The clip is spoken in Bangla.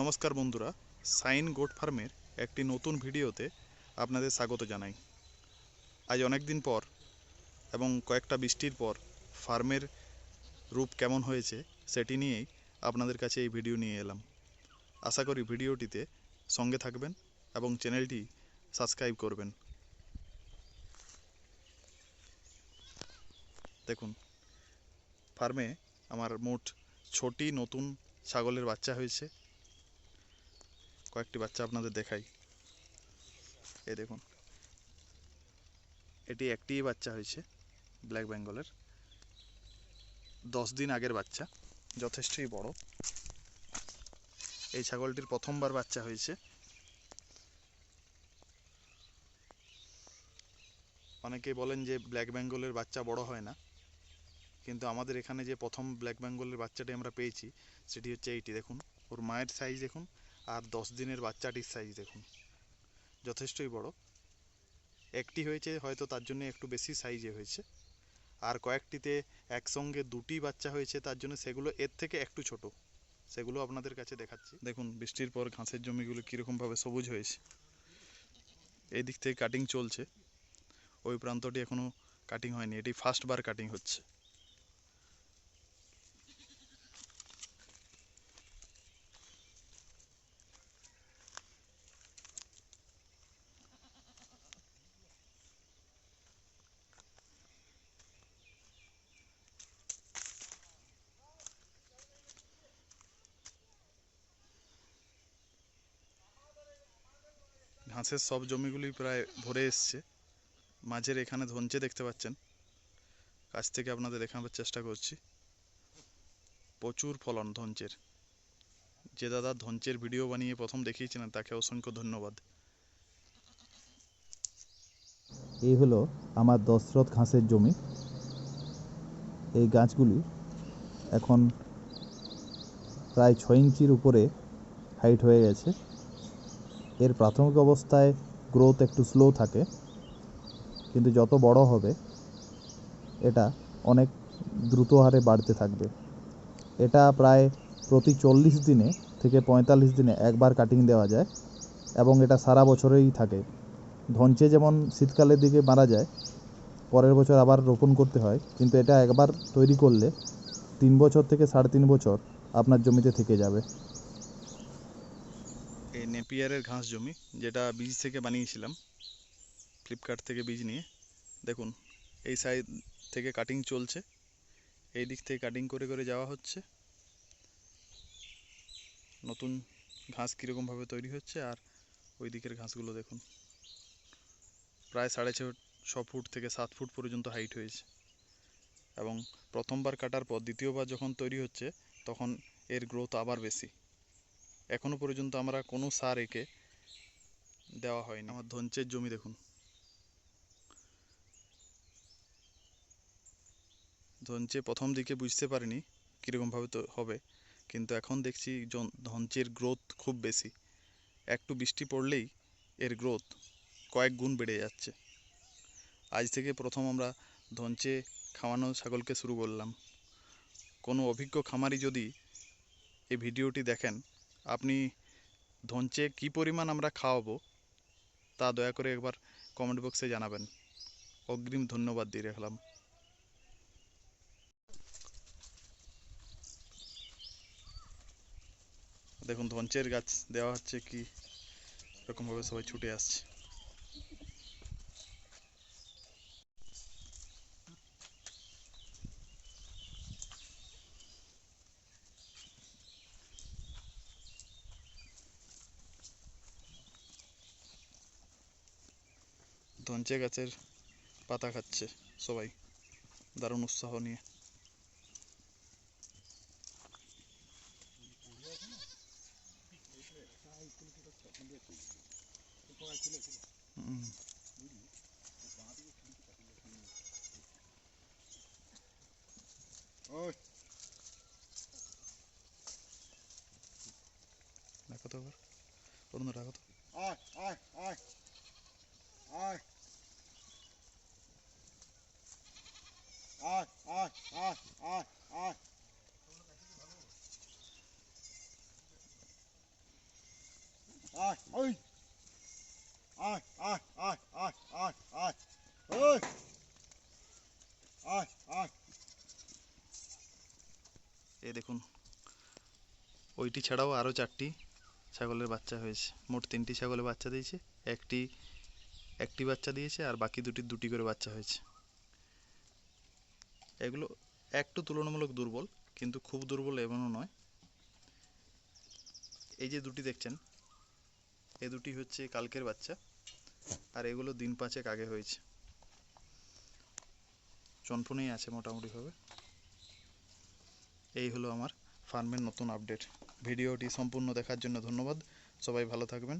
নমস্কার বন্ধুরা, সাইন গোট ফার্মের একটি নতুন ভিডিওতে আপনাদের স্বাগত জানাই। আজ অনেক দিন পর এবং কয়েকটা বৃষ্টির পর ফার্মের রূপ কেমন হয়েছে সেটি নিয়েই আপনাদের কাছে এই ভিডিও নিয়ে এলাম। আশা করি ভিডিওটিতে সঙ্গে থাকবেন এবং চ্যানেলটি সাবস্ক্রাইব করবেন। দেখুন, ফার্মে আমার মোট ছটি নতুন ছাগলের বাচ্চা হয়েছে। কয়েকটি বাচ্চা আপনাদের দেখাই। এই দেখুন। এটি একটি বাচ্চা হয়েছে ব্ল্যাক বেঙ্গলের দশ দিন আগের বাচ্চা, যথেষ্টই বড়। এই ছাগলটির প্রথমবার বাচ্চা হয়েছে। অনেকেই বলেন যে ব্ল্যাক বেঙ্গলের বাচ্চা বড় হয় না, কিন্তু আমাদের এখানে যে প্রথম ব্ল্যাক বেঙ্গলের বাচ্চাটি আমরা পেয়েছি, সেটি হচ্ছে এইটি। দেখুন, ওর মায়ের সাইজ দেখুন আর দশ দিনের বাচ্চাটির সাইজ দেখুন। যথেষ্টই বড়। একটি হয়েছে হয়তো তার জন্য একটু বেশি সাইজে হয়েছে। আর কয়েকটিতে একসঙ্গে দুটি বাচ্চা হয়েছে তার জন্য সেগুলো এর থেকে একটু ছোট। সেগুলো আপনাদের কাছে দেখাচ্ছি। দেখুন, বৃষ্টির পর ঘাসের জমিগুলো কীরকমভাবে সবুজ হয়েছে। এই দিক থেকে কাটিং চলছে। ওই প্রান্তটি এখনও কাটিং হয়নি। এটি ফার্স্ট বার কাটিং হচ্ছে। ঘাসের সব জমিগুলি প্রায় ভরে এসছে। মাঝের এখানে ধনচে দেখতে পাচ্ছেন। কাছ থেকে আপনাদের দেখানোর চেষ্টা করছি। প্রচুর ফলন ধনচের যে দাদা ধনচের ভিডিও বানিয়ে প্রথম দেখিয়েছিলেন, তাকে অসংখ্য ধন্যবাদ। এই হলো আমার দশরথ ঘাসের জমি। এই গাছগুলি এখন প্রায় ছয় ইঞ্চির উপরে হাইট হয়ে গেছে। এর প্রাথমিক অবস্থায় গ্রোথ একটু স্লো থাকে, কিন্তু যত বড় হবে, এটা অনেক দ্রুত হারে বাড়তে থাকবে। এটা প্রায় প্রতি চল্লিশ দিনে থেকে পঁয়তাল্লিশ দিনে একবার কাটিং দেওয়া যায় এবং এটা সারা বছরেই থাকে। ধনচে যেমন শীতকালের দিকে মারা যায়, পরের বছর আবার রোপণ করতে হয়, কিন্তু এটা একবার তৈরি করলে তিন বছর থেকে সাড়ে তিন বছর আপনার জমিতে থেকে যাবে। নেপিয়ারের ঘাস জমি, যেটা বীজ থেকে বানিয়েছিলাম ফ্লিপকার্ট থেকে বীজ নিয়ে। দেখুন, এই সাইড থেকে কাটিং চলছে, এই দিক থেকে কাটিং করে করে যাওয়া হচ্ছে। নতুন ঘাস কীরকমভাবে তৈরি হচ্ছে, আর ওই দিকের ঘাসগুলো দেখুন। প্রায় সাড়ে ছ ফুট থেকে সাত ফুট পর্যন্ত হাইট হয়েছে। এবং প্রথমবার কাটার পর দ্বিতীয়বার যখন তৈরি হচ্ছে, তখন এর গ্রোথ আবার বেশি। এখনও পর্যন্ত আমরা কোনো সার একে দেওয়া হয়নি। আমার ধনচের জমি দেখুন। ধনচে প্রথম দিকে বুঝতে পারিনি কীরকমভাবে তো হবে, কিন্তু এখন দেখছি ধনচের গ্রোথ খুব বেশি। একটু বৃষ্টি পড়লেই এর গ্রোথ কয়েক গুণ বেড়ে যাচ্ছে। আজ থেকে প্রথম আমরা ধনচে খাওয়ানো ছাগলকে শুরু করলাম। কোনো অভিজ্ঞ খামারি যদি এই ভিডিওটি দেখেন আপনি ধনচে কি পরিমাণ আমরা খাওয়াবো, তা দয়া করে একবার কমেন্ট বক্সে জানাবেন। অগ্রিম ধন্যবাদ দিয়ে রাখলাম। দেখুন, ধনচের গাছ দেওয়া হচ্ছে কি এরকমভাবে সবাই ছুটে আসছে। ধনচে গাছের পাতা খাচ্ছে সবাই। দারুণ উৎসাহ নিয়ে। রাখো তো রাখো তো। আয় আয় আয় আয় আয় আয় আয় আয় আয় ওই আয় আয় আয় আয় আয় আয় ওই আয় আয় এই দেখুন ওইটি ছাড়াও আরও চারটি ছাগলের বাচ্চা হয়েছে। মোট তিনটি ছাগলের বাচ্চা দিয়েছে, একটি একটি বাচ্চা দিয়েছে আর বাকি দুটি দুটি করে বাচ্চা হয়েছে। এগুলো একটু তুলনামূলক দুর্বল, কিন্তু খুব দুর্বল এমনও নয়। এই যে দুটি দেখছেন এই দুটি হচ্ছে কালকের বাচ্চা আর এগুলো দিন পাঁচেক আগে হয়েছে। চনফনেই আছে মোটামুটিভাবে। এই হলো আমার ফার্মের নতুন আপডেট। ভিডিওটি সম্পূর্ণ দেখার জন্য ধন্যবাদ। সবাই ভালো থাকবেন।